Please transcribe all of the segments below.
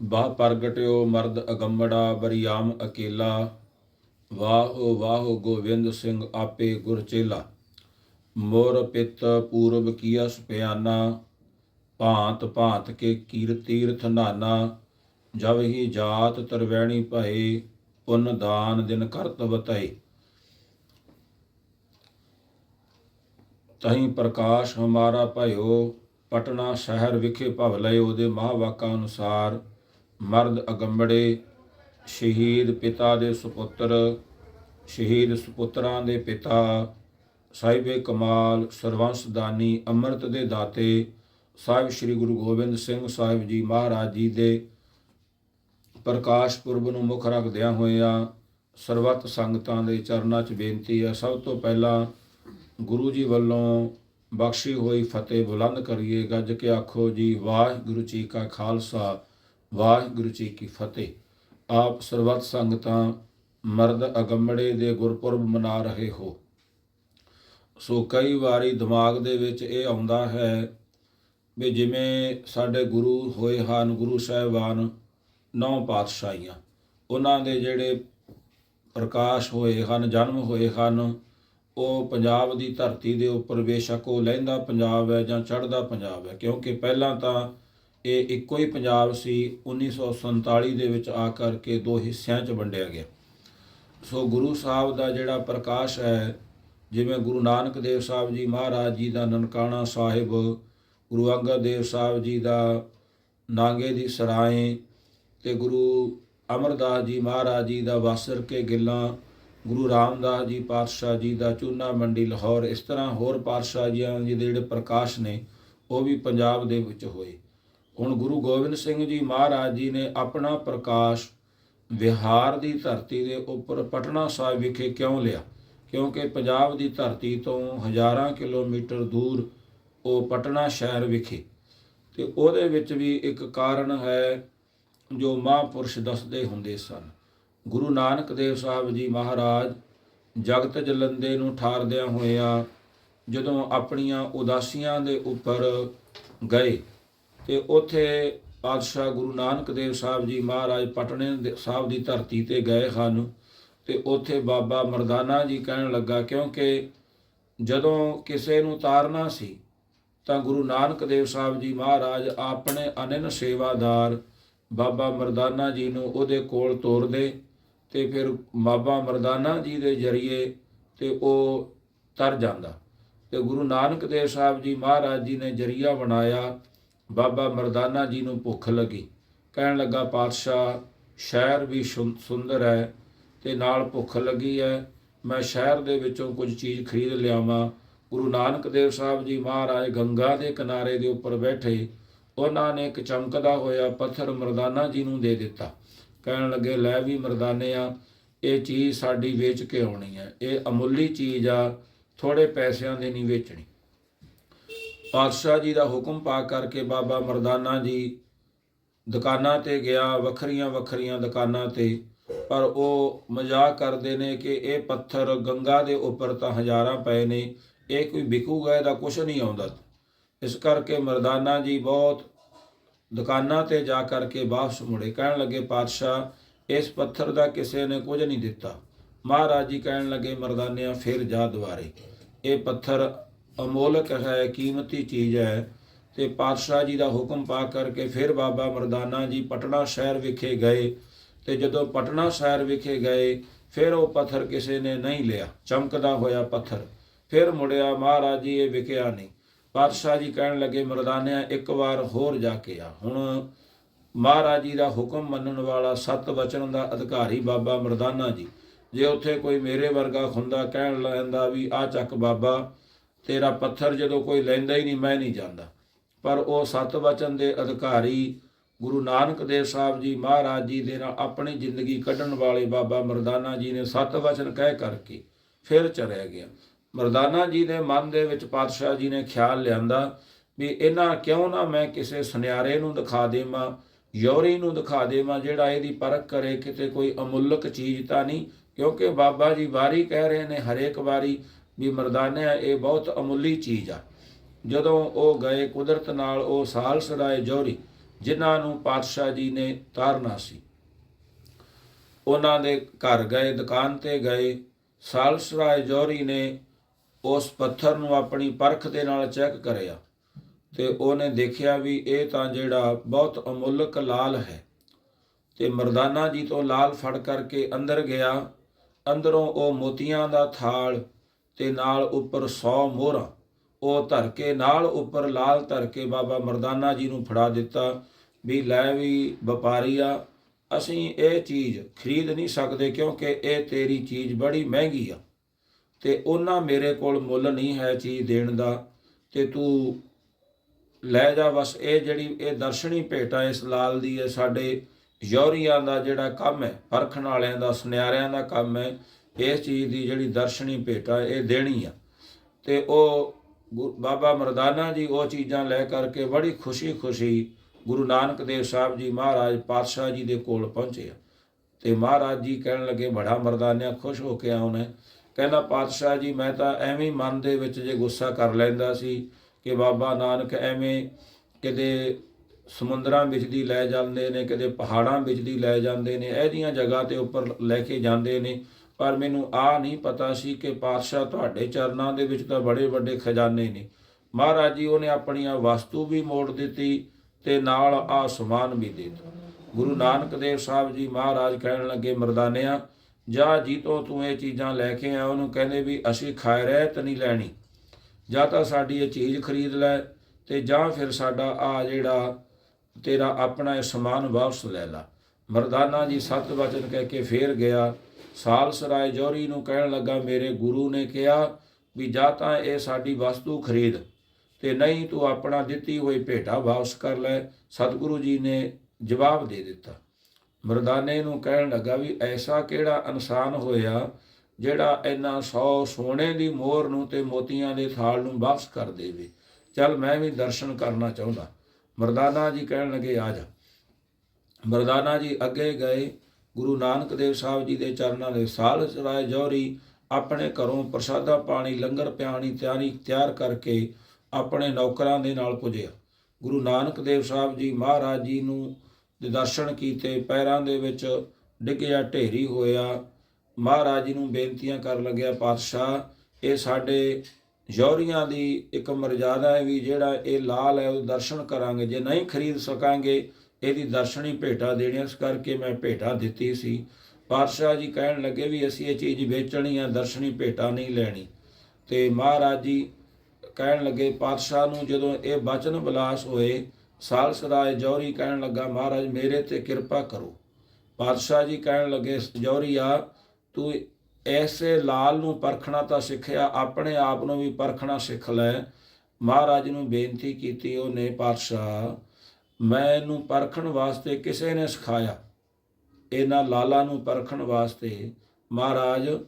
ਬਾ ਪ੍ਰਗਟਿਓ ਮਰਦ ਅਗੰਮੜਾ ਬਰਿਆਮ ਅਕੇਲਾ। ਵਾਹੋ ਵਾਹੋ ਗੋਬਿੰਦ ਸਿੰਘ ਆਪੇ ਗੁਰ ਚੇਲਾ। ਮੋਰ ਪਿਤ ਪੂਰਬ ਕੀਆ ਸੁਪਿਆਨਾ। ਭਾਂਤ ਭਾਂਤ ਕੇ ਕੀਰ ਤੀਰਥ ਨਾਨਾ। ਜਬ ਹੀ ਜਾਤ ਤਰਵੈਣੀ ਭਏ, ਪੁੰਨ ਦਾਨ ਦਿਨ ਕਰਤ ਬਤਈ ਤਹੀਂ ਪ੍ਰਕਾਸ਼ ਹਮਾਰਾ ਭਇਓ, ਪਟਨਾ ਸ਼ਹਿਰ ਵਿਖੇ ਭਵ ਲਏ ਉਹਦੇ ਮਹਾਵਾਕਾਂ ਅਨੁਸਾਰ। ਮਰਦ ਅਗੰਬੜੇ, ਸ਼ਹੀਦ ਪਿਤਾ ਦੇ ਸੁਪੁੱਤਰ, ਸ਼ਹੀਦ ਸੁਪੁੱਤਰਾਂ ਦੇ ਪਿਤਾ, ਸਾਹਿਬੇ ਕਮਾਲ, ਸਰਵੰਸ ਦਾਨੀ, ਅੰਮ੍ਰਿਤ ਦੇ ਦਾਤੇ, ਸਾਹਿਬ ਸ੍ਰੀ ਗੁਰੂ ਗੋਬਿੰਦ ਸਿੰਘ ਸਾਹਿਬ ਜੀ ਮਹਾਰਾਜ ਜੀ ਦੇ ਪ੍ਰਕਾਸ਼ ਪੁਰਬ ਨੂੰ ਮੁੱਖ ਰੱਖਦਿਆਂ ਹੋਇਆਂ ਸਰਬੱਤ ਸੰਗਤਾਂ ਦੇ ਚਰਨਾਂ 'ਚ ਬੇਨਤੀ ਹੈ, ਸਭ ਤੋਂ ਪਹਿਲਾਂ ਗੁਰੂ ਜੀ ਵੱਲੋਂ ਬਖਸ਼ੀ ਹੋਈ ਫਤਿਹ ਬੁਲੰਦ ਕਰੀਏ, ਗੱਜ ਕੇ ਆਖੋ ਜੀ, ਵਾਹਿਗੁਰੂ ਜੀ ਕਾ ਖਾਲਸਾ। ਵਾਹਿਗੁਰੂ ਜੀ ਕੀ ਫਤਿਹ। ਆਪ ਸਰਬੱਤ ਸੰਗਤਾਂ ਮਰਦ ਅਗੰਮੜੇ ਦੇ ਗੁਰਪੁਰਬ ਮਨਾ ਰਹੇ ਹੋ। ਸੋ ਕਈ ਵਾਰੀ ਦਿਮਾਗ ਦੇ ਵਿੱਚ ਇਹ ਆਉਂਦਾ ਹੈ ਵੀ ਜਿਵੇਂ ਸਾਡੇ ਗੁਰੂ ਹੋਏ ਹਨ, ਗੁਰੂ ਸਾਹਿਬਾਨ, ਨੌ ਪਾਤਸ਼ਾਹੀਆਂ। ਉਹਨਾਂ ਦੇ ਜਿਹੜੇ ਪ੍ਰਕਾਸ਼ ਹੋਏ ਹਨ, ਜਨਮ ਹੋਏ ਹਨ, ਉਹ ਪੰਜਾਬ ਦੀ ਧਰਤੀ ਦੇ ਉੱਪਰ ਬੇਸ਼ੱਕ ਉਹ ਲਹਿੰਦਾ ਪੰਜਾਬ ਹੈ ਜਾਂ ਚੜ੍ਹਦਾ ਪੰਜਾਬ ਹੈ। ਕਿਉਂਕਿ ਪਹਿਲਾਂ ਤਾਂ ਇਹ ਇੱਕੋ ਹੀ ਪੰਜਾਬ ਸੀ 1947 ਦੇ ਵਿੱਚ ਆ ਕਰਕੇ ਦੋ ਹਿੱਸਿਆਂ 'ਚ ਵੰਡਿਆ ਗਿਆ। ਸੋ ਗੁਰੂ ਸਾਹਿਬ ਦਾ ਜਿਹੜਾ ਪ੍ਰਕਾਸ਼ ਹੈ, ਜਿਵੇਂ ਗੁਰੂ ਨਾਨਕ ਦੇਵ ਸਾਹਿਬ ਜੀ ਮਹਾਰਾਜ ਜੀ ਦਾ ਨਨਕਾਣਾ ਸਾਹਿਬ, ਗੁਰੂ ਅੰਗਦ ਦੇਵ ਸਾਹਿਬ ਜੀ ਦਾ ਨਾਂਗੇ ਦੀ ਸਰਾਏ ਤੇ ਗੁਰੂ ਅਮਰਦਾਸ ਜੀ ਮਹਾਰਾਜ ਜੀ ਦਾ ਵਾਸਰ ਕੇ ਗਿੱਲਾਂ, ਗੁਰੂ ਰਾਮਦਾਸ ਜੀ ਪਾਤਸ਼ਾਹ ਜੀ ਦਾ ਚੂਨਾ ਮੰਡੀ ਲਾਹੌਰ, ਇਸ ਤਰ੍ਹਾਂ ਹੋਰ ਪਾਤਸ਼ਾਹ ਜੀਆਂ ਜੀ ਦੇ ਜਿਹੜੇ ਪ੍ਰਕਾਸ਼ ਨੇ, ਉਹ ਵੀ ਪੰਜਾਬ ਦੇ ਵਿੱਚ ਹੋਏ। ਹੁਣ ਗੁਰੂ ਗੋਬਿੰਦ ਸਿੰਘ ਜੀ ਮਹਾਰਾਜ ਜੀ ਨੇ ਆਪਣਾ ਪ੍ਰਕਾਸ਼ ਵਿਹਾਰ ਦੀ ਧਰਤੀ ਦੇ ਉੱਪਰ ਪਟਨਾ ਸਾਹਿਬ ਵਿਖੇ ਕਿਉਂ ਲਿਆ? ਕਿਉਂਕਿ ਪੰਜਾਬ ਦੀ ਧਰਤੀ ਤੋਂ ਹਜ਼ਾਰਾਂ ਕਿਲੋਮੀਟਰ ਦੂਰ ਉਹ ਪਟਨਾ ਸ਼ਹਿਰ ਵਿਖੇ। ਤੇ ਉਹਦੇ ਵਿੱਚ ਵੀ ਇੱਕ ਕਾਰਨ ਹੈ ਜੋ ਮਹਾਂਪੁਰਸ਼ ਦੱਸਦੇ ਹੁੰਦੇ ਸਨ। ਗੁਰੂ ਨਾਨਕ ਦੇਵ ਸਾਹਿਬ ਜੀ ਮਹਾਰਾਜ ਜਗਤ ਜਲੰਦੇ ਨੂੰ ਠਾਰਦਿਆਂ ਹੋਇਆ ਜਦੋਂ ਆਪਣੀਆਂ ਉਦਾਸੀਆਂ ਦੇ ਉੱਪਰ ਗਏ ਤੇ ਉੱਥੇ ਪਾਤਸ਼ਾਹ ਗੁਰੂ ਨਾਨਕ ਦੇਵ ਸਾਹਿਬ ਜੀ ਮਹਾਰਾਜ ਪਟਨੇ ਦੇ- ਸਾਹਿਬ ਦੀ ਧਰਤੀ ਤੇ ਗਏ ਹਨ ਤੇ ਉੱਥੇ ਬਾਬਾ ਮਰਦਾਨਾ ਜੀ ਕਹਿਣ ਲੱਗਾ, ਕਿਉਂਕਿ ਜਦੋਂ ਕਿਸੇ ਨੂੰ ਤਾਰਨਾ ਸੀ, ਤਾਂ ਗੁਰੂ ਨਾਨਕ ਦੇਵ ਸਾਹਿਬ ਜੀ ਮਹਾਰਾਜ ਆਪਣੇ ਅਨੰਨ ਸੇਵਾਦਾਰ ਬਾਬਾ ਮਰਦਾਨਾ ਜੀ ਨੂੰ ਉਹਦੇ ਕੋਲ ਤੋਰਦੇ ਤੇ ਫਿਰ ਬਾਬਾ ਮਰਦਾਨਾ ਜੀ ਦੇ ਜਰੀਏ ਤੇ ਉਹ ਤਰ ਜਾਂਦਾ। ਤੇ ਗੁਰੂ ਨਾਨਕ ਦੇਵ ਸਾਹਿਬ ਜੀ ਮਹਾਰਾਜ ਜੀ ਨੇ ਜਰੀਆ ਬਣਾਇਆ ਬਾਬਾ ਮਰਦਾਨਾ ਜੀ ਨੂੰ ਭੁੱਖ ਲੱਗੀ। ਕਹਿਣ ਲੱਗਾ, ਪਾਤਸ਼ਾਹ, ਸ਼ਹਿਰ ਵੀ ਸ਼ੁੰ- ਸੁੰਦਰ ਹੈ ਤੇ ਨਾਲ ਭੁੱਖ ਲੱਗੀ ਹੈ। ਮੈਂ ਸ਼ਹਿਰ ਦੇ ਵਿੱਚੋਂ ਕੁਝ ਚੀਜ਼ ਖਰੀਦ ਲਿਆਵਾਂ। ਗੁਰੂ ਨਾਨਕ ਦੇਵ ਸਾਹਿਬ ਜੀ ਮਹਾਰਾਜ ਗੰਗਾ ਦੇ ਕਿਨਾਰੇ ਦੇ ਉੱਪਰ ਬੈਠੇ। ਉਹਨਾਂ ਨੇ ਇੱਕ ਚਮਕਦਾ ਹੋਇਆ ਪੱਥਰ ਮਰਦਾਨਾ ਜੀ ਨੂੰ ਦੇ ਦਿੱਤਾ। ਕਹਿਣ ਲੱਗੇ, ਲੈ ਵੀ ਮਰਦਾਨੇ ਆ, ਇਹ ਚੀਜ਼ ਸਾਡੀ ਵੇਚ ਕੇ ਆਉਣੀ ਹੈ। ਇਹ ਅਮੁੱਲੀ ਚੀਜ਼ ਆ ਥੋੜੇ ਪੈਸਿਆਂ ਦੀ ਨਹੀਂ ਵੇਚਣੀ। ਪਾਤਸ਼ਾਹ ਜੀ ਦਾ ਹੁਕਮ ਪਾ ਕਰਕੇ ਬਾਬਾ ਮਰਦਾਨਾ ਜੀ ਦੁਕਾਨਾਂ ਤੇ ਗਿਆ, ਵੱਖਰੀਆਂ ਵੱਖਰੀਆਂ ਦੁਕਾਨਾਂ ਤੇ, ਪਰ ਉਹ ਮਜ਼ਾਕ ਕਰਦੇ ਨੇ ਕਿ ਇਹ ਪੱਥਰ ਗੰਗਾ ਦੇ ਉੱਪਰ ਤਾਂ ਹਜ਼ਾਰਾਂ ਪਏ ਨੇ, ਇਹ ਕੋਈ ਵਿਕੂਗਾ, ਇਹਦਾ ਕੁਝ ਨਹੀਂ ਆਉਂਦਾ। ਇਸ ਕਰਕੇ ਮਰਦਾਨਾ ਜੀ ਬਹੁਤ ਦੁਕਾਨਾਂ ਤੇ ਜਾ ਕਰਕੇ ਵਾਪਸ ਮੁੜੇ। ਕਹਿਣ ਲੱਗੇ, ਪਾਤਸ਼ਾਹ, ਇਸ ਪੱਥਰ ਦਾ ਕਿਸੇ ਨੇ ਕੁਝ ਨਹੀਂ ਦਿੱਤਾ। ਮਹਾਰਾਜ ਜੀ ਕਹਿਣ ਲੱਗੇ, ਮਰਦਾਨਿਆਂ, ਫਿਰ ਜਾ ਦੁਆਰੇ। ਇਹ ਪੱਥਰ ਅਮੋਲਕ ਹੈ, ਕੀਮਤੀ ਚੀਜ਼ ਹੈ ਤੇ ਪਾਤਸ਼ਾਹ ਜੀ ਦਾ ਹੁਕਮ ਪਾ ਕਰਕੇ ਫਿਰ ਬਾਬਾ ਮਰਦਾਨਾ ਜੀ ਪਟਨਾ ਸ਼ਹਿਰ ਵਿਖੇ ਗਏ ਤੇ ਜਦੋਂ ਪਟਨਾ ਸ਼ਹਿਰ ਵਿਖੇ ਗਏ, ਫਿਰ ਉਹ ਪੱਥਰ ਕਿਸੇ ਨੇ ਨਹੀਂ ਲਿਆ। ਚਮਕਦਾ ਹੋਇਆ ਪੱਥਰ। ਫਿਰ ਮੁੜਿਆ, ਮਹਾਰਾਜ ਜੀ ਇਹ ਵਿਕਿਆ ਨਹੀਂ। ਪਾਤਸ਼ਾਹ ਜੀ ਕਹਿਣ ਲੱਗੇ, ਮਰਦਾਨਿਆਂ, ਇੱਕ ਵਾਰ ਹੋਰ ਜਾ ਕੇ ਆ। ਹੁਣ ਮਹਾਰਾਜ ਜੀ ਦਾ ਹੁਕਮ ਮੰਨਣ ਵਾਲਾ ਸਤ ਵਚਨ ਦਾ ਅਧਿਕਾਰੀ ਬਾਬਾ ਮਰਦਾਨਾ ਜੀ। ਜੇ ਉੱਥੇ ਕੋਈ ਮੇਰੇ ਵਰਗਾ ਹੁੰਦਾ ਕਹਿਣ ਲੈਂਦਾ ਵੀ, ਆ ਚੱਕ ਬਾਬਾ ਤੇਰਾ ਪੱਥਰ ਜਦੋਂ ਕੋਈ ਲੈਂਦਾ ਹੀ ਨਹੀਂ, ਮੈਂ ਨਹੀਂ ਜਾਂਦਾ। ਪਰ ਉਹ ਸਤ ਵਚਨ ਦੇ ਅਧਿਕਾਰੀ ਗੁਰੂ ਨਾਨਕ ਦੇਵ ਸਾਹਿਬ ਜੀ ਮਹਾਰਾਜ ਜੀ ਦੇ ਨਾਲ ਆਪਣੀ ਜ਼ਿੰਦਗੀ ਕੱਢਣ ਵਾਲੇ ਬਾਬਾ ਮਰਦਾਨਾ ਜੀ ਨੇ ਸਤ ਵਚਨ ਕਹਿ ਕਰਕੇ ਫਿਰ ਚਲਿਆ ਗਿਆ। ਮਰਦਾਨਾ ਜੀ ਦੇ ਮਨ ਦੇ ਵਿੱਚ ਪਾਤਸ਼ਾਹ ਜੀ ਨੇ ਖਿਆਲ ਲਿਆਂਦਾ ਵੀ ਇਹਨਾਂ ਕਿਉਂ ਨਾ ਮੈਂ ਕਿਸੇ ਸੁਨਿਆਰੇ ਨੂੰ ਦਿਖਾ ਦੇਵਾਂ, ਯੌਰੀ ਨੂੰ ਦਿਖਾ ਦੇਵਾਂ, ਜਿਹੜਾ ਇਹਦੀ ਪਰਖ ਕਰੇ, ਕਿਤੇ ਕੋਈ ਅਮੁੱਲਕ ਚੀਜ਼ ਤਾਂ ਨਹੀਂ, ਕਿਉਂਕਿ ਬਾਬਾ ਜੀ ਵਾਰੀ ਕਹਿ ਰਹੇ ਨੇ ਹਰੇਕ ਵਾਰੀ ਵੀ ਮਰਦਾਨਿਆ ਇਹ ਬਹੁਤ ਅਮੁੱਲੀ ਚੀਜ਼ ਆ। ਜਦੋਂ ਉਹ ਗਏ, ਕੁਦਰਤ ਨਾਲ ਉਹ ਸਾਲ ਸਰਾਏ ਜੋਰੀ ਜਿਨ੍ਹਾਂ ਨੂੰ ਪਾਤਸ਼ਾਹ ਜੀ ਨੇ ਤਾਰਨਾ ਸੀ। ਉਹਨਾਂ ਦੇ ਘਰ ਗਏ, ਦੁਕਾਨ ਤੇ ਗਏ ਸਾਲਸਰਾਏ ਜੋਰੀ ਨੇ ਉਸ ਪੱਥਰ ਨੂੰ ਆਪਣੀ ਪਰਖ ਦੇ ਨਾਲ ਚੈੱਕ ਕਰਿਆ ਤੇ ਉਹਨੇ ਦੇਖਿਆ ਵੀ ਇਹ ਤਾਂ ਜਿਹੜਾ ਬਹੁਤ ਅਮੁੱਲਕ ਲਾਲ ਹੈ। ਤੇ ਮਰਦਾਨਾ ਜੀ ਤੋਂ ਲਾਲ ਫੜ ਕਰਕੇ ਅੰਦਰ ਗਿਆ। ਅੰਦਰੋਂ ਉਹ ਮੋਤੀਆਂ ਦਾ ਥਾਲ ਤੇ ਨਾਲ ਉੱਪਰ 100 ਮੋਹਰਾਂ। ਉਹ ਧਰ ਕੇ ਨਾਲ ਉੱਪਰ ਲਾਲ ਧਰ ਕੇ ਬਾਬਾ ਮਰਦਾਨਾ ਜੀ ਨੂੰ ਫੜਾ ਦਿੱਤਾ ਵੀ ਲੈ ਵੀ ਵਪਾਰੀਆ, ਅਸੀਂ ਇਹ ਚੀਜ਼ ਖਰੀਦ ਨਹੀਂ ਸਕਦੇ ਕਿਉਂਕਿ ਇਹ ਤੇਰੀ ਚੀਜ਼ ਬੜੀ ਮਹਿੰਗੀ ਆ। ਤੇ ਉਹਨਾਂ ਮੇਰੇ ਕੋਲ ਮੁੱਲ ਨਹੀਂ ਹੈ ਚੀਜ਼ ਦੇਣ ਦਾ, ਤੇ ਤੂੰ ਲੈ ਜਾ ਬਸ, ਇਹ ਜਿਹੜੀ, ਇਹ ਦਰਸ਼ਨੀ ਭੇਟਾ ਇਸ ਲਾਲ ਦੀ ਹੈ ਸਾਡੇ ਯੌਰੀਆਂ ਦਾ ਜਿਹੜਾ ਕੰਮ ਹੈ, ਪਰਖਣ ਵਾਲਿਆਂ ਦਾ, ਸੁਨਿਆਰਿਆਂ ਦਾ ਕੰਮ ਹੈ ਇਸ ਚੀਜ਼ ਦੀ ਜਿਹੜੀ ਦਰਸ਼ਨੀ ਭੇਟਾ ਇਹ ਦੇਣੀ ਆ। ਤੇ ਉਹ ਗੁ- ਬਾਬਾ ਮਰਦਾਨਾ ਜੀ ਉਹ ਚੀਜ਼ਾਂ ਲੈ ਕਰਕੇ ਬੜੀ ਖੁਸ਼ੀ-ਖੁਸ਼ੀ ਗੁਰੂ ਨਾਨਕ ਦੇਵ ਸਾਹਿਬ ਜੀ ਮਹਾਰਾਜ ਪਾਤਸ਼ਾਹ ਜੀ ਦੇ ਕੋਲ ਪਹੁੰਚੇ ਆ। ਤੇ ਮਹਾਰਾਜ ਜੀ ਕਹਿਣ ਲੱਗੇ, ਬੜਾ ਮਰਦਾਨਿਆ ਖੁਸ਼ ਹੋ ਕੇ ਆਉਣਾ ਕਹਿੰਦਾ, ਪਾਤਸ਼ਾਹ ਜੀ, ਮੈਂ ਤਾਂ ਐਵੇਂ ਹੀ ਮਨ ਦੇ ਵਿੱਚ ਜੇ ਗੁੱਸਾ ਕਰ ਲੈਂਦਾ ਸੀ ਕਿ ਬਾਬਾ ਨਾਨਕ ਐਵੇਂ ਕਿਤੇ ਸਮੁੰਦਰਾਂ ਵਿੱਚ ਦੀ ਲੈ ਜਾਂਦੇ ਨੇ, ਕਿਤੇ ਪਹਾੜਾਂ ਵਿੱਚ ਦੀ ਲੈ ਜਾਂਦੇ ਨੇ, ਇਹ ਜੀਆਂ ਜਗ੍ਹਾ ਤੇ ਉੱਪਰ ਲੈ ਕੇ ਜਾਂਦੇ ਨੇ ਪਰ ਮੈਨੂੰ ਆ ਨਹੀਂ ਪਤਾ ਸੀ ਕਿ ਪਾਤਸ਼ਾਹ ਤੁਹਾਡੇ ਚਰਨਾਂ ਦੇ ਵਿੱਚ ਤਾਂ ਬੜੇ ਵੱਡੇ ਖਜ਼ਾਨੇ ਨੇ। ਮਹਾਰਾਜ ਜੀ, ਉਹਨੇ ਆਪਣੀਆਂ ਵਸਤੂ ਵੀ ਮੋੜ ਦਿੱਤੀ ਤੇ ਨਾਲ ਆ ਸਮਾਨ ਵੀ ਦੇ ਦਿੱਤਾ। ਗੁਰੂ ਨਾਨਕ ਦੇਵ ਸਾਹਿਬ ਜੀ ਮਹਾਰਾਜ ਕਹਿਣ ਲੱਗੇ, ਮਰਦਾਨਿਆਂ, ਜਾ ਜੀ ਤੋਂ ਤੂੰ ਇਹ ਚੀਜ਼ਾਂ ਲੈ ਕੇ ਆ ਉਹਨੂੰ ਕਹਿੰਦੇ ਵੀ ਅਸੀਂ ਖਾਇ ਰਹਿਤ ਨਹੀਂ ਲੈਣੀ। ਜਾਂ ਤਾਂ ਸਾਡੀ ਇਹ ਚੀਜ਼ ਖਰੀਦ ਲੈ ਤੇ ਜਾਂ ਫਿਰ ਸਾਡਾ ਆ ਜਿਹੜਾ ਤੇਰਾ ਆਪਣਾ ਇਹ ਸਮਾਨ ਵਾਪਸ ਲੈ ਲਾ। ਮਰਦਾਨਾ ਜੀ ਸਤ ਵਚਨ ਕਹਿ ਕੇ ਫੇਰ ਗਿਆ। ਸਾਲਸ ਰਾਏ ਜੋਰੀ ਨੂੰ ਕਹਿਣ ਲੱਗਾ, ਮੇਰੇ ਗੁਰੂ ਨੇ ਕਿਹਾ ਵੀ ਜਾਂ ਤਾਂ ਇਹ ਸਾਡੀ ਵਸਤੂ ਖਰੀਦ ਤੇ ਨਹੀਂ ਤੂੰ ਆਪਣਾ ਦਿੱਤੀ ਹੋਈ ਭੇਟਾ ਵਾਪਸ ਕਰ ਲੈ। ਸਤਿਗੁਰੂ ਜੀ ਨੇ ਜਵਾਬ ਦੇ ਦਿੱਤਾ। ਮਰਦਾਨੇ ਨੂੰ ਕਹਿਣ ਲੱਗਾ ਵੀ ਐਸਾ ਕਿਹੜਾ ਇਨਸਾਨ ਹੋਇਆ ਜਿਹੜਾ ਇੰਨਾ 100 ਸੋਨੇ ਦੀ ਮੋਹਰ ਨੂੰ ਤੇ ਮੋਤੀਆਂ ਦੇ ਥਾਲ ਨੂੰ ਵਾਪਸ ਕਰ ਦੇਵੇ? ਚੱਲ ਮੈਂ ਵੀ ਦਰਸ਼ਨ ਕਰਨਾ ਚਾਹੁੰਦਾ। ਮਰਦਾਨਾ ਜੀ ਕਹਿਣ ਲੱਗੇ, ਆ ਜਾ। ਮਰਦਾਨਾ ਜੀ ਅੱਗੇ ਗਏ ਗੁਰੂ ਨਾਨਕ ਦੇਵ ਸਾਹਿਬ ਜੀ ਦੇ ਚਰਨਾਂ ਦੇ ਸਾਲ ਰਾਏ ਜੌਹਰੀ, ਆਪਣੇ ਘਰੋਂ ਪ੍ਰਸਾਦਾ ਪਾਣੀ, ਲੰਗਰ ਪਿਆਣੀ, ਤਿਆਰੀ ਤਿਆਰ ਕਰਕੇ ਆਪਣੇ ਨੌਕਰਾਂ ਦੇ ਨਾਲ ਪੁੱਜਿਆ। ਗੁਰੂ ਨਾਨਕ ਦੇਵ ਸਾਹਿਬ ਜੀ ਮਹਾਰਾਜ ਜੀ ਨੂੰ ਦਰਸ਼ਨ ਕੀਤੇ, ਪੈਰਾਂ ਦੇ ਵਿੱਚ ਡਿੱਗਿਆ, ਢੇਰੀ ਹੋਇਆ। ਮਹਾਰਾਜ ਜੀ ਨੂੰ ਬੇਨਤੀਆਂ ਕਰਨ ਲੱਗਿਆ, ਪਾਤਸ਼ਾਹ, ਇਹ ਸਾਡੇ ਜੌਹਰੀਆਂ ਦੀ ਇੱਕ ਮਰਜ਼ਾਦਾ ਹੈ ਵੀ ਜਿਹੜਾ ਇਹ ਲਾਲ ਹੈ, ਉਹ ਦਰਸ਼ਨ ਕਰਾਂਗੇ। ਜੇ ਨਹੀਂ ਖਰੀਦ ਸਕਾਂਗੇ ਇਹਦੀ ਦਰਸ਼ਨੀ ਭੇਟਾ ਦੇਣੀ ਇਸ ਕਰਕੇ ਮੈਂ ਭੇਟਾ ਦਿੱਤੀ ਸੀ। ਪਾਤਸ਼ਾਹ ਜੀ ਕਹਿਣ ਲੱਗੇ ਵੀ ਅਸੀਂ ਇਹ ਚੀਜ਼ ਵੇਚਣੀ ਆ, ਦਰਸ਼ਨੀ ਭੇਟਾ ਨਹੀਂ ਲੈਣੀ। ਤੇ ਮਹਾਰਾਜ ਜੀ ਕਹਿਣ ਲੱਗੇ, ਪਾਤਸ਼ਾਹ ਨੂੰ ਜਦੋਂ ਇਹ ਬਚਨ ਬਲਾਸ ਹੋਏ ਸਾਲਸਰਾਏ ਜੌਹਰੀ ਕਹਿਣ ਲੱਗਾ, ਮਹਾਰਾਜ ਮੇਰੇ ਤੇ ਕਿਰਪਾ ਕਰੋ। ਪਾਤਸ਼ਾਹ ਜੀ ਕਹਿਣ ਲੱਗੇ ਜੌਹਰੀਆ ਤੂੰ ਐਸੇ ਲਾਲ ਨੂੰ ਪਰਖਣਾ ਤਾਂ ਸਿੱਖਿਆ, ਆਪਣੇ ਆਪ ਨੂੰ ਵੀ ਪਰਖਣਾ ਸਿੱਖ ਲੈ। ਮਹਾਰਾਜ ਨੂੰ ਬੇਨਤੀ ਕੀਤੀ ਉਹਨੇ, ਪਾਤਸ਼ਾਹ ਮੈਂ ਇਹਨੂੰ ਪਰਖਣ ਵਾਸਤੇ ਕਿਸੇ ਨੇ ਸਿਖਾਇਆ। ਇਹਨਾਂ ਲਾਲਾਂ ਨੂੰ ਪਰਖਣ ਵਾਸਤੇ। ਮਹਾਰਾਜ,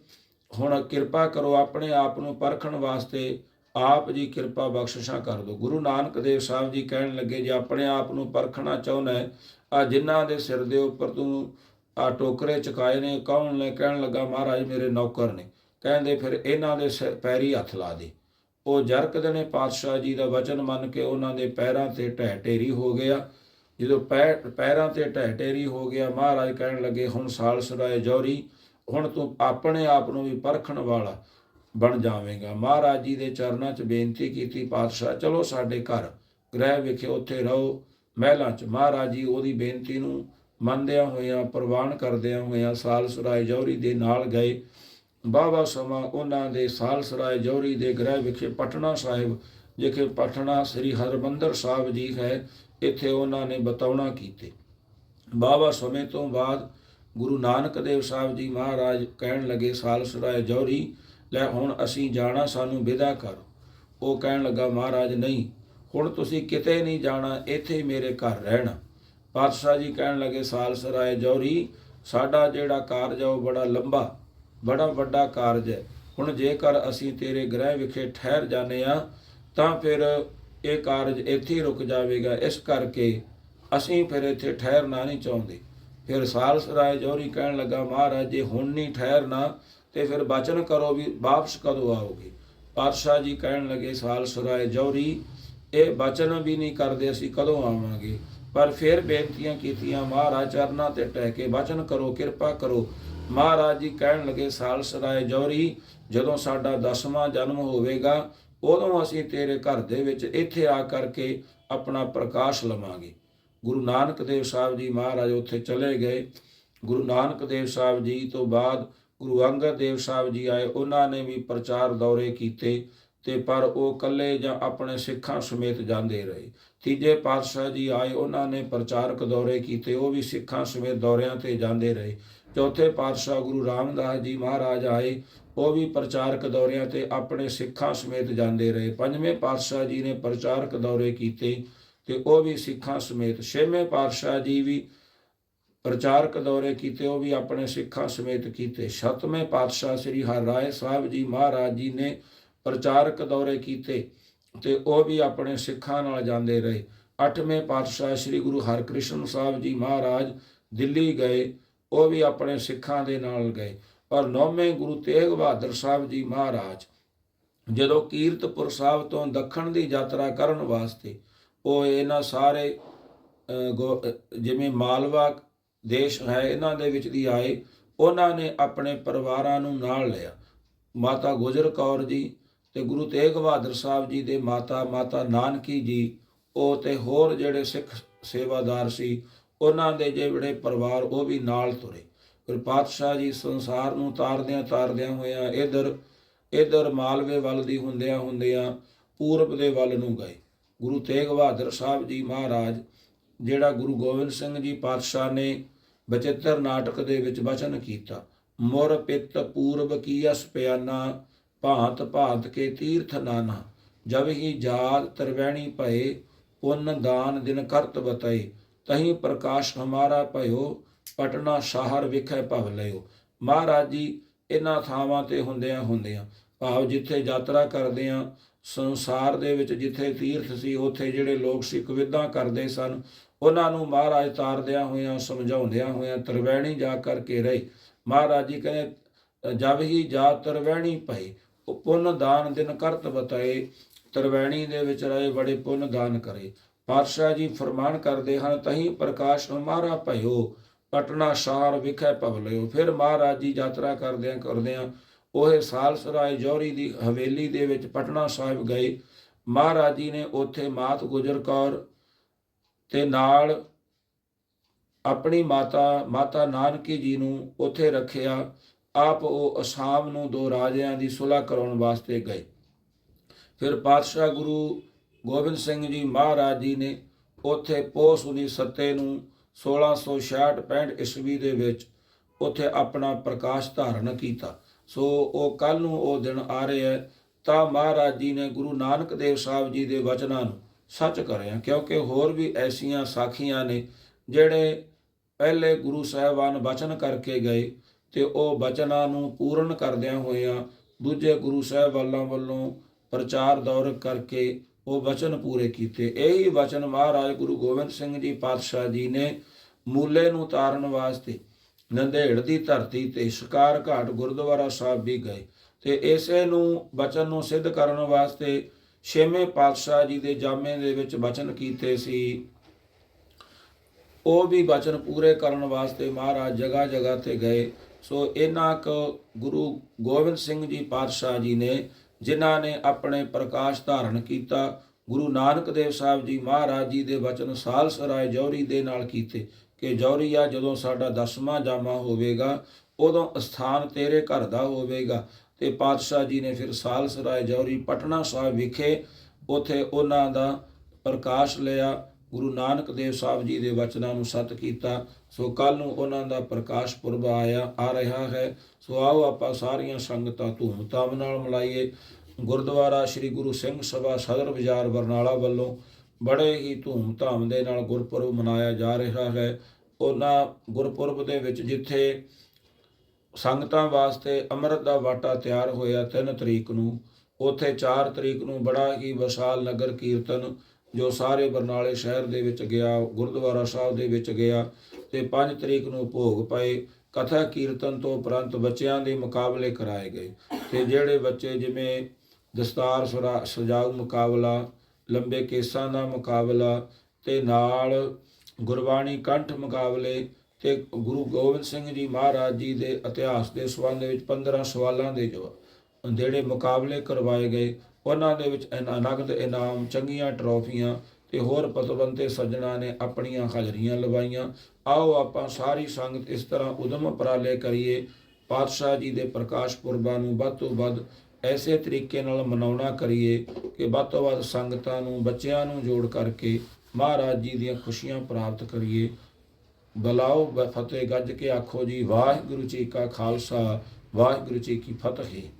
ਹੁਣ ਕਿਰਪਾ ਕਰੋ ਆਪਣੇ ਆਪ ਨੂੰ ਪਰਖਣ ਵਾਸਤੇ ਆਪ ਜੀ ਕਿਰਪਾ ਬਖਸ਼ਿਸ਼ਾਂ ਕਰ ਦਿਓ। ਗੁਰੂ ਨਾਨਕ ਦੇਵ ਸਾਹਿਬ ਜੀ ਕਹਿਣ ਲੱਗੇ, ਜੇ ਆਪਣੇ ਆਪ ਨੂੰ ਪਰਖਣਾ ਚਾਹੁੰਦਾ ਹੈ ਆ ਜਿਨ੍ਹਾਂ ਦੇ ਸਿਰ ਦੇ ਉੱਪਰ ਤੂੰ ਆ ਟੋਕਰੇ ਚੁਕਾਏ ਨੇ, ਕੌਣ ਨੇ? ਕਹਿਣ ਲੱਗਾ, ਮਹਾਰਾਜ ਮੇਰੇ ਨੌਕਰ ਨੇ। ਕਹਿੰਦੇ, ਫਿਰ ਇਹਨਾਂ ਦੇ ਸਿਰ- ਪੈਰੀ ਹੱਥ ਲਾ ਦੇ। ਉਹ ਜਰਕਦੇ ਨੇ ਪਾਤਸ਼ਾਹ ਜੀ ਦਾ ਵਚਨ ਮੰਨ ਕੇ ਉਹਨਾਂ ਦੇ ਪੈਰਾਂ ਤੇ ਢਹਿ ਢੇਰੀ ਹੋ ਗਿਆ। ਜਦੋਂ ਪੈ- ਪੈਰਾਂ ਤੇ ਢਹਿ ਢੇਰੀ ਹੋ ਗਿਆ, ਮਹਾਰਾਜ ਕਹਿਣ ਲੱਗੇ, ਹੁਣ ਸਾਲਸਰਾਏ ਜੌਰੀ, ਹੁਣ ਤੂੰ ਆਪਣੇ ਆਪ ਨੂੰ ਵੀ ਪਰਖਣ ਵਾਲਾ ਬਣ ਜਾਵੇਂਗਾ। ਮਹਾਰਾਜ ਜੀ ਦੇ ਚਰਨਾਂ 'ਚ ਬੇਨਤੀ ਕੀਤੀ, ਪਾਤਸ਼ਾਹ, ਚਲੋ ਸਾਡੇ ਘਰ, ਗ੍ਰਹਿ ਵਿਖੇ ਉੱਥੇ ਰਹੋ, ਮਹਿਲਾਂ 'ਚ। ਮਹਾਰਾਜ ਜੀ ਉਹਦੀ ਬੇਨਤੀ ਨੂੰ ਮੰਨਦਿਆਂ ਹੋਇਆਂ, ਪ੍ਰਵਾਨ ਕਰਦਿਆਂ ਹੋਇਆਂ ਸਾਲਸਰਾਏ ਜੌਰੀ ਦੇ ਨਾਲ ਗਏ। ਬਾਬਾ ਸਮਾਂ ਉਹਨਾਂ ਦੇ ਸਾਲਸਰਾਏ ਜੌਰੀ ਦੇ ਗ੍ਰਹਿ ਵਿਖੇ ਪਟਨਾ ਸਾਹਿਬ, ਜਿੱਥੇ ਪਟਨਾ ਸ੍ਰੀ ਹਰਮੰਦਰ ਸਾਹਿਬ ਜੀ ਹੈ, ਇੱਥੇ ਉਹਨਾਂ ਨੇ ਬਤੌਣਾ ਕੀਤੇ। ਬਾਬਾ ਸਮੇਂ ਤੋਂ ਬਾਅਦ ਗੁਰੂ ਨਾਨਕ ਦੇਵ ਸਾਹਿਬ ਜੀ ਮਹਾਰਾਜ ਕਹਿਣ ਲੱਗੇ, ਸਾਲਸਰਾਏ ਜੌਰੀ, ਲੈ ਹੁਣ ਅਸੀਂ ਜਾਣਾ, ਸਾਨੂੰ ਵਿਦਾ ਕਰ। ਉਹ ਕਹਿਣ ਲੱਗਾ, ਮਹਾਰਾਜ, ਨਹੀਂ, ਹੁਣ ਤੁਸੀਂ ਕਿਤੇ ਨਹੀਂ ਜਾਣਾ, ਇੱਥੇ ਮੇਰੇ ਘਰ ਰਹਿਣਾ। ਪਾਤਸ਼ਾਹ ਜੀ ਕਹਿਣ ਲੱਗੇ, ਸਾਲਸਰਾਏ ਜੌਰੀ, ਸਾਡਾ ਜਿਹੜਾ ਕਾਰਜ ਹੈ ਉਹ ਬੜਾ ਲੰਬਾ ਬੜਾ ਵੱਡਾ ਕਾਰਜ ਹੈ। ਹੁਣ ਜੇਕਰ ਅਸੀਂ ਤੇਰੇ ਗ੍ਰਹਿ ਵਿਖੇ ਠਹਿਰ ਜਾਂਦੇ ਆ ਤਾਂ ਫਿਰ ਇਹ ਕਾਰਜ ਇੱਥੇ ਰੁਕ ਜਾਵੇਗਾ। ਇਸ ਕਰਕੇ ਅਸੀਂ ਫਿਰ ਇੱਥੇ ਠਹਿਰਨਾ ਨਹੀਂ ਚਾਹੁੰਦੇ। ਫਿਰ ਸਾਲਸਰਾਏ ਜੌਹਰੀ ਕਹਿਣ ਲੱਗਾ, ਮਹਾਰਾਜ, ਜੇ ਹੁਣ ਨਹੀਂ ਠਹਿਰਨਾ, ਤੇ ਫਿਰ ਬਚਨ ਕਰੋ ਵੀ ਵਾਪਸ ਕਦੋਂ ਆਓਗੇ? ਪਾਤਸ਼ਾਹ ਜੀ ਕਹਿਣ ਲੱਗੇ ਸਾਲਸਰਾਏ ਜੌਹਰੀ, ਇਹ ਬਚਨ ਵੀ ਨਹੀਂ ਕਰਦੇ, ਅਸੀਂ ਕਦੋਂ ਆਵਾਂਗੇ? ਪਰ ਫਿਰ ਬੇਨਤੀਆਂ ਕੀਤੀਆਂ, ਮਹਾਰਾਜ, ਚਰਨਾਂ ਤੇ ਟਹਿ ਕੇ ਬਚਨ ਕਰੋ, ਕਿਰਪਾ ਕਰੋ ਮਹਾਰਾਜ ਜੀ ਕਹਿਣ ਲੱਗੇ ਸਾਲਸਰਾਏ ਜੌਰੀ, ਜਦੋਂ ਸਾਡਾ ਦਸਵਾਂ ਜਨਮ ਹੋਵੇਗਾ, ਉਦੋਂ ਅਸੀਂ ਤੇਰੇ ਘਰ ਦੇ ਵਿੱਚ ਇੱਥੇ ਆ ਕਰਕੇ ਆਪਣਾ ਪ੍ਰਕਾਸ਼ ਲਵਾਂਗੇ। ਗੁਰੂ ਨਾਨਕ ਦੇਵ ਸਾਹਿਬ ਜੀ ਮਹਾਰਾਜ ਉੱਥੇ ਚਲੇ ਗਏ। ਗੁਰੂ ਨਾਨਕ ਦੇਵ ਸਾਹਿਬ ਜੀ ਤੋਂ ਬਾਅਦ ਗੁਰੂ ਅੰਗਦ ਦੇਵ ਸਾਹਿਬ ਜੀ ਆਏ। ਉਹਨਾਂ ਨੇ ਵੀ ਪ੍ਰਚਾਰ ਦੌਰੇ ਕੀਤੇ ਤੇ ਪਰ ਉਹ ਇਕੱਲੇ ਜਾਂ ਆਪਣੇ ਸਿੱਖਾਂ ਸਮੇਤ ਜਾਂਦੇ ਰਹੇ। ਤੀਜੇ ਪਾਤਸ਼ਾਹ ਜੀ ਆਏ। ਉਹਨਾਂ ਨੇ ਪ੍ਰਚਾਰਕ ਦੌਰੇ ਕੀਤੇ। ਉਹ ਵੀ ਸਿੱਖਾਂ ਸਮੇਤ ਦੌਰਿਆਂ ਤੇ ਜਾਂਦੇ ਰਹੇ। ਚੌਥੇ ਪਾਤਸ਼ਾਹ ਗੁਰੂ ਰਾਮਦਾਸ ਜੀ ਮਹਾਰਾਜ ਆਏ, ਉਹ ਵੀ ਪ੍ਰਚਾਰਕ ਦੌਰਿਆਂ ਤੇ ਆਪਣੇ ਸਿੱਖਾਂ ਸਮੇਤ ਜਾਂਦੇ ਰਹੇ। ਪੰਜਵੇਂ ਪਾਤਸ਼ਾਹ ਜੀ ਨੇ ਪ੍ਰਚਾਰਕ ਦੌਰੇ ਕੀਤੇ ਤੇ ਉਹ ਵੀ ਸਿੱਖਾਂ ਸਮੇਤ। ਛੇਵੇਂ ਪਾਤਸ਼ਾਹ ਜੀ ਵੀ ਪ੍ਰਚਾਰਕ ਦੌਰੇ ਕੀਤੇ, ਉਹ ਵੀ ਆਪਣੇ ਸਿੱਖਾਂ ਸਮੇਤ ਕੀਤੇ। ਸਤਵੇਂ ਪਾਤਸ਼ਾਹ ਸ੍ਰੀ ਹਰਿਰਾਏ ਸਾਹਿਬ ਜੀ ਮਹਾਰਾਜ ਜੀ ਨੇ ਪ੍ਰਚਾਰਕ ਦੌਰੇ ਕੀਤੇ ਤੇ ਉਹ ਵੀ ਆਪਣੇ ਸਿੱਖਾਂ ਨਾਲ ਜਾਂਦੇ ਰਹੇ। ਅੱਠਵੇਂ ਪਾਤਸ਼ਾਹ ਸ੍ਰੀ ਗੁਰੂ ਹਰਕ੍ਰਿਸ਼ਨ ਸਾਹਿਬ ਜੀ ਮਹਾਰਾਜ ਦਿੱਲੀ ਗਏ। ਉਹ ਵੀ ਆਪਣੇ ਸਿੱਖਾਂ ਦੇ ਨਾਲ ਗਏ। ਪਰ ਨੌਵੇਂ ਗੁਰੂ ਤੇਗ ਬਹਾਦਰ ਸਾਹਿਬ ਜੀ ਮਹਾਰਾਜ ਜਦੋਂ ਕੀਰਤਪੁਰ ਸਾਹਿਬ ਤੋਂ ਦੱਖਣ ਦੀ ਯਾਤਰਾ ਕਰਨ ਵਾਸਤੇ ਉਹ ਇਹਨਾਂ ਸਾਰੇ ਗੋ- ਜਿਵੇਂ ਮਾਲਵਾ ਦੇਸ਼ ਹੈ, ਇਹਨਾਂ ਦੇ ਵਿੱਚ ਦੀ ਆਏ, ਉਹਨਾਂ ਨੇ ਆਪਣੇ ਪਰਿਵਾਰਾਂ ਨੂੰ ਨਾਲ ਲਿਆ। ਮਾਤਾ ਗੁਜਰ ਕੌਰ ਜੀ ਤੇ ਗੁਰੂ ਤੇਗ ਬਹਾਦਰ ਸਾਹਿਬ ਜੀ ਦੇ ਮਾਤਾ ਮਾਤਾ ਨਾਨਕੀ ਜੀ, ਉਹ ਤੇ ਹੋਰ ਜਿਹੜੇ ਸਿੱਖ ਸੇਵਾਦਾਰ ਸੀ ਉਹਨਾਂ ਦੇ ਜਿਹੜੇ ਪਰਿਵਾਰ, ਉਹ ਵੀ ਨਾਲ ਤੁਰੇ। ਫਿਰ ਪਾਤਸ਼ਾਹ ਜੀ ਸੰਸਾਰ ਨੂੰ ਤਾਰਦਿਆਂ ਤਾਰਦਿਆਂ ਹੋਇਆਂ ਇਧਰ ਇਧਰ ਮਾਲਵੇ ਵੱਲ ਦੀ ਹੁੰਦਿਆਂ ਹੁੰਦਿਆਂ ਪੂਰਬ ਦੇ ਵੱਲ ਨੂੰ ਗਏ। ਗੁਰੂ ਤੇਗ ਬਹਾਦਰ ਸਾਹਿਬ ਜੀ ਮਹਾਰਾਜ, ਜਿਹੜਾ ਗੁਰੂ ਗੋਬਿੰਦ ਸਿੰਘ ਜੀ ਪਾਤਸ਼ਾਹ ਨੇ ਬਚਿੱਤਰ ਨਾਟਕ ਦੇ ਵਿੱਚ ਵਚਨ ਕੀਤਾ, ਮੁਰ ਪਿੱਤ ਪੂਰਬ ਕੀਅਸ ਪਿਆਨਾ, ਭਾਂਤ ਭਾਂਤ ਕੇ ਤੀਰਥ ਨਾਨਾ। ਜਬ ਹੀ ਜਾਤ ਤਰਵੈਣੀ ਭਏ, ਪੁੰਨ ਦਾਨ ਦਿਨ ਕਰਤ ਬਤਈ ਤਹੀਂ ਪ੍ਰਕਾਸ਼ ਹਮਾਰਾ ਭਇਓ, ਪਟਨਾ ਸ਼ਹਿਰ ਵਿਖੇ ਭਵ ਲਿਓ ਮਹਾਰਾਜ ਜੀ, ਇਹਨਾਂ ਥਾਵਾਂ ਤੇ ਹੁੰਦਿਆਂ ਹੁੰਦਿਆਂ, ਭਾਵ ਜਿੱਥੇ ਯਾਤਰਾ ਕਰਦੇ ਆ ਸੰਸਾਰ ਦੇ ਵਿੱਚ ਜਿੱਥੇ ਤੀਰਥ ਸੀ, ਉੱਥੇ ਜਿਹੜੇ ਲੋਕ ਸਿੱਖ ਕਵਿਦਾਂ ਕਰਦੇ ਸਨ, ਉਹਨਾਂ ਨੂੰ ਮਹਾਰਾਜ ਤਾਰਦਿਆਂ ਹੋਇਆਂ, ਸਮਝਾਉਂਦਿਆਂ ਹੋਇਆਂ ਤਰਵੈਣੀ ਜਾ ਕਰਕੇ ਰਹੇ। ਮਹਾਰਾਜ ਜੀ ਕਹਿੰਦੇ, ਜਬ ਹੀ ਜਾ ਤਰਵੈਣੀ ਪਈ ਪੁੰਨ ਦਾਨ ਦਿਨ ਕਰਤ ਬਤਾਏ, ਤਰਵੈਣੀ ਦੇ ਵਿੱਚ ਰਹੇ, ਬੜੇ ਪੁੰਨ ਦਾਨ ਕਰੇ। ਪਾਤਸ਼ਾਹ ਜੀ ਫਰਮਾਨ ਕਰਦੇ ਹਨ, ਤਹੀਂ ਪ੍ਰਕਾਸ਼ ਹਮਾਰਾ ਭਇਓ, ਪਟਨਾ ਸ਼ਹਿਰ ਵਿਖੇ ਭਵ ਲਿਓ ਫਿਰ ਮਹਾਰਾਜ ਜੀ ਯਾਤਰਾ ਕਰਦਿਆਂ ਕਰਦਿਆਂ ਉਹ ਸਾਲਸਰਾਏ ਜੌਹਰੀ ਦੀ ਹਵੇਲੀ ਦੇ ਵਿੱਚ ਪਟਨਾ ਸਾਹਿਬ ਗਏ। ਮਹਾਰਾਜ ਜੀ ਨੇ ਉੱਥੇ ਮਾਤ ਗੁਜਰ ਕੌਰ ਤੇ ਨਾਲ ਆਪਣੀ ਮਾਤਾ ਮਾਤਾ ਨਾਨਕੀ ਜੀ ਨੂੰ ਉੱਥੇ ਰੱਖਿਆ। ਆਪ ਉਹ ਅਸਾਮ ਨੂੰ ਦੋ ਰਾਜਿਆਂ ਦੀ ਸੁਲ੍ਹਾ ਕਰਾਉਣ ਵਾਸਤੇ ਗਏ। ਫਿਰ ਪਾਤਸ਼ਾਹ ਗੁਰੂ ਗੋਬਿੰਦ ਸਿੰਘ ਜੀ ਮਹਾਰਾਜ ਜੀ ਨੇ ਉੱਥੇ ਪੋਸ ਦੀ ਸੱਤੇ ਨੂੰ 1666 ਈਸਵੀ ਦੇ ਵਿੱਚ ਉੱਥੇ ਆਪਣਾ ਪ੍ਰਕਾਸ਼ ਧਾਰਨ ਕੀਤਾ। ਸੋ ਉਹ ਕੱਲ ਨੂੰ ਉਹ ਦਿਨ ਆ ਰਿਹਾ ਹੈ, ਤਾਂ ਮਹਾਰਾਜ ਜੀ ਨੇ ਗੁਰੂ ਨਾਨਕ ਦੇਵ ਸਾਹਿਬ ਜੀ ਦੇ ਵਚਨਾਂ ਨੂੰ ਸੱਚ ਕਰਿਆ, ਕਿਉਂਕਿ ਹੋਰ ਵੀ ਐਸੀਆਂ ਸਾਖੀਆਂ ਨੇ ਜਿਹੜੇ ਪਹਿਲੇ ਗੁਰੂ ਸਾਹਿਬਾਨ ਵਚਨ ਕਰਕੇ ਗਏ ਤੇ ਉਹ ਬਚਨਾਂ ਨੂੰ ਪੂਰਨ ਕਰਦਿਆਂ ਹੋਇਆਂ ਦੂਜੇ ਗੁਰੂ ਸਾਹਿਬ ਵਾਲਾਂ ਵੱਲੋਂ ਪ੍ਰਚਾਰ ਦੌਰ ਕਰਕੇ ਉਹ ਵਚਨ ਪੂਰੇ ਕੀਤੇ। ਇਹੀ ਵਚਨ ਮਹਾਰਾਜ ਗੁਰੂ ਗੋਬਿੰਦ ਸਿੰਘ ਜੀ ਪਾਤਸ਼ਾਹ ਜੀ ਨੇ ਮੂਲੇ ਨੂੰ ਤਾਰਨ ਵਾਸਤੇ ਨੰਦੇੜ ਦੀ ਧਰਤੀ ਤੇ ਸ਼ਿਕਾਰ ਘਾਟ ਗੁਰਦੁਆਰਾ ਸਾਹਿਬ ਵੀ ਗਏ ਤੇ ਇਸੇ ਨੂੰ ਬਚਨ ਨੂੰ ਸਿੱਧ ਕਰਨ ਵਾਸਤੇ ਛੇਵੇਂ ਪਾਤਸ਼ਾਹ ਜੀ ਦੇ ਜਾਮੇ ਦੇ ਵਿੱਚ ਬਚਨ ਕੀਤੇ ਸੀ। ਉਹ ਵੀ ਬਚਨ ਪੂਰੇ ਕਰਨ ਵਾਸਤੇ ਮਹਾਰਾਜ ਜਗ੍ਹਾ ਜਗ੍ਹਾ ਤੇ ਗਏ। ਸੋ ਇਹਨਾਂ ਕ ਗੁਰੂ ਗੋਬਿੰਦ ਸਿੰਘ ਜੀ ਪਾਤਸ਼ਾਹ ਜੀ ਨੇ ਜਿਨ੍ਹਾਂ ਨੇ ਆਪਣੇ ਪ੍ਰਕਾਸ਼ ਧਾਰਨ ਕੀਤਾ, ਗੁਰੂ ਨਾਨਕ ਦੇਵ ਸਾਹਿਬ ਜੀ ਮਹਾਰਾਜ ਜੀ ਦੇ ਬਚਨ ਸਾਲਸਰਾਏ ਜੌਹਰੀ ਦੇ ਨਾਲ ਕੀਤੇ ਕਿ ਜੌਹਰੀਆ, ਜਦੋਂ ਸਾਡਾ ਦਸਵਾਂ ਜਾਮਾ ਹੋਵੇਗਾ, ਉਦੋਂ ਸਥਾਨ ਤੇਰੇ ਘਰ ਦਾ ਹੋਵੇਗਾ। ਤੇ ਪਾਤਸ਼ਾਹ ਜੀ ਨੇ ਫਿਰ ਸਾਲਸਰਾਏ ਜੌਹਰੀ ਪਟਨਾ ਸਾਹਿਬ ਵਿਖੇ ਉਥੇ ਉਹਨਾਂ ਦਾ ਪ੍ਰਕਾਸ਼ ਲਿਆ ਗੁਰੂ ਨਾਨਕ ਦੇਵ ਸਾਹਿਬ ਜੀ ਦੇ ਵਚਨਾਂ ਨੂੰ ਸਤ ਕੀਤਾ, ਸੋ ਕੱਲ ਨੂੰ ਉਹਨਾਂ ਦਾ ਪ੍ਰਕਾਸ਼ ਪੁਰਬ ਆਇਆ, ਆ ਰਿਹਾ ਹੈ। ਸੋ ਆਓ ਆਪਾਂ ਸਾਰੀਆਂ ਸੰਗਤਾਂ ਧੂਮ-ਧਾਮ ਨਾਲ ਮਲਾਈਏ ਗੁਰਦੁਆਰਾ ਸ੍ਰੀ ਗੁਰੂ ਸਿੰਘ ਸਭਾ ਸਦਰ ਬਾਜ਼ਾਰ ਬਰਨਾਲਾ ਵੱਲੋਂ ਬੜੇ ਹੀ ਧੂਮਧਾਮ ਦੇ ਨਾਲ ਗੁਰਪੁਰਬ ਮਨਾਇਆ ਜਾ ਰਿਹਾ ਹੈ। ਉਹਨਾਂ ਗੁਰਪੁਰਬ ਦੇ ਵਿੱਚ ਜਿੱਥੇ ਸੰਗਤਾਂ ਵਾਸਤੇ ਅੰਮ੍ਰਿਤ ਦਾ ਵਾਟਾ ਤਿਆਰ ਹੋਇਆ 3 ਤਰੀਕ ਨੂੰ, ਉੱਥੇ 4 ਤਰੀਕ ਨੂੰ ਬੜਾ ਹੀ ਵਿਸ਼ਾਲ ਨਗਰ ਕੀਰਤਨ ਜੋ ਸਾਰੇ ਬਰਨਾਲੇ ਸ਼ਹਿਰ ਦੇ ਵਿੱਚ ਗਿਆ, ਗੁਰਦੁਆਰਾ ਸਾਹਿਬ ਦੇ ਵਿੱਚ ਗਿਆ ਤੇ 5 ਤਰੀਕ ਨੂੰ ਭੋਗ ਪਏ, ਕਥਾ ਕੀਰਤਨ ਤੋਂ ਉਪਰੰਤ ਬੱਚਿਆਂ ਦੇ ਮੁਕਾਬਲੇ ਕਰਾਏ ਗਏ। ਤੇ ਜਿਹੜੇ ਬੱਚੇ ਜਿਵੇਂ ਦਸਤਾਰ ਸੁਰਾ- ਸਜਾਊ ਮੁਕਾਬਲਾ, ਲੰਬੇ ਕੇਸਾਂ ਦਾ ਮੁਕਾਬਲਾ ਤੇ ਨਾਲ ਗੁਰਬਾਣੀ ਕੰਠ ਮੁਕਾਬਲੇ ਤੇ ਗੁਰੂ ਗੋਬਿੰਦ ਸਿੰਘ ਜੀ ਮਹਾਰਾਜ ਜੀ ਦੇ ਇਤਿਹਾਸ ਦੇ ਸੰਬੰਧ ਵਿੱਚ 15 ਸਵਾਲਾਂ ਦੇ ਜਵਾਬ, ਜਿਹੜੇ ਮੁਕਾਬਲੇ ਕਰਵਾਏ ਗਏ ਉਹਨਾਂ ਦੇ ਵਿੱਚ ਇਨਾ- ਨਗਦ ਇਨਾਮ ਚੰਗੀਆਂ ਟਰੋਫੀਆਂ ਤੇ ਹੋਰ ਪਤਵੰਤੇ ਸੱਜਣਾ ਨੇ ਆਪਣੀਆਂ ਹਾਜ਼ਰੀਆਂ ਲਵਾਈਆਂ। ਆਓ ਆਪਾਂ ਸਾਰੀ ਸੰਗਤ ਇਸ ਤਰ੍ਹਾਂ ਉਦਮ ਉਪਰਾਲੇ ਕਰੀਏ। ਪਾਤਸ਼ਾਹ ਜੀ ਦੇ ਪ੍ਰਕਾਸ਼ ਪੁਰਬਾਂ ਨੂੰ ਵੱਧ ਤੋਂ ਵੱਧ ਐਸੇ ਤਰੀਕੇ ਨਾਲ ਮਨਾਉਣਾ ਕਰੀਏ ਕਿ ਵੱਧ ਤੋਂ ਵੱਧ ਸੰਗਤਾਂ ਨੂੰ, ਬੱਚਿਆਂ ਨੂੰ ਜੋੜ ਕਰਕੇ ਮਹਾਰਾਜ ਜੀ ਦੀਆਂ ਖੁਸ਼ੀਆਂ ਪ੍ਰਾਪਤ ਕਰੀਏ। ਬਲਾਓ ਬ- ਫਤਿਹ ਗੱਜ ਕੇ ਆਖੋ ਜੀ, ਵਾਹਿਗੁਰੂ ਜੀ ਕਾ ਖਾਲਸਾ, ਵਾਹਿਗੁਰੂ ਜੀ ਕੀ ਫਤਿਹ।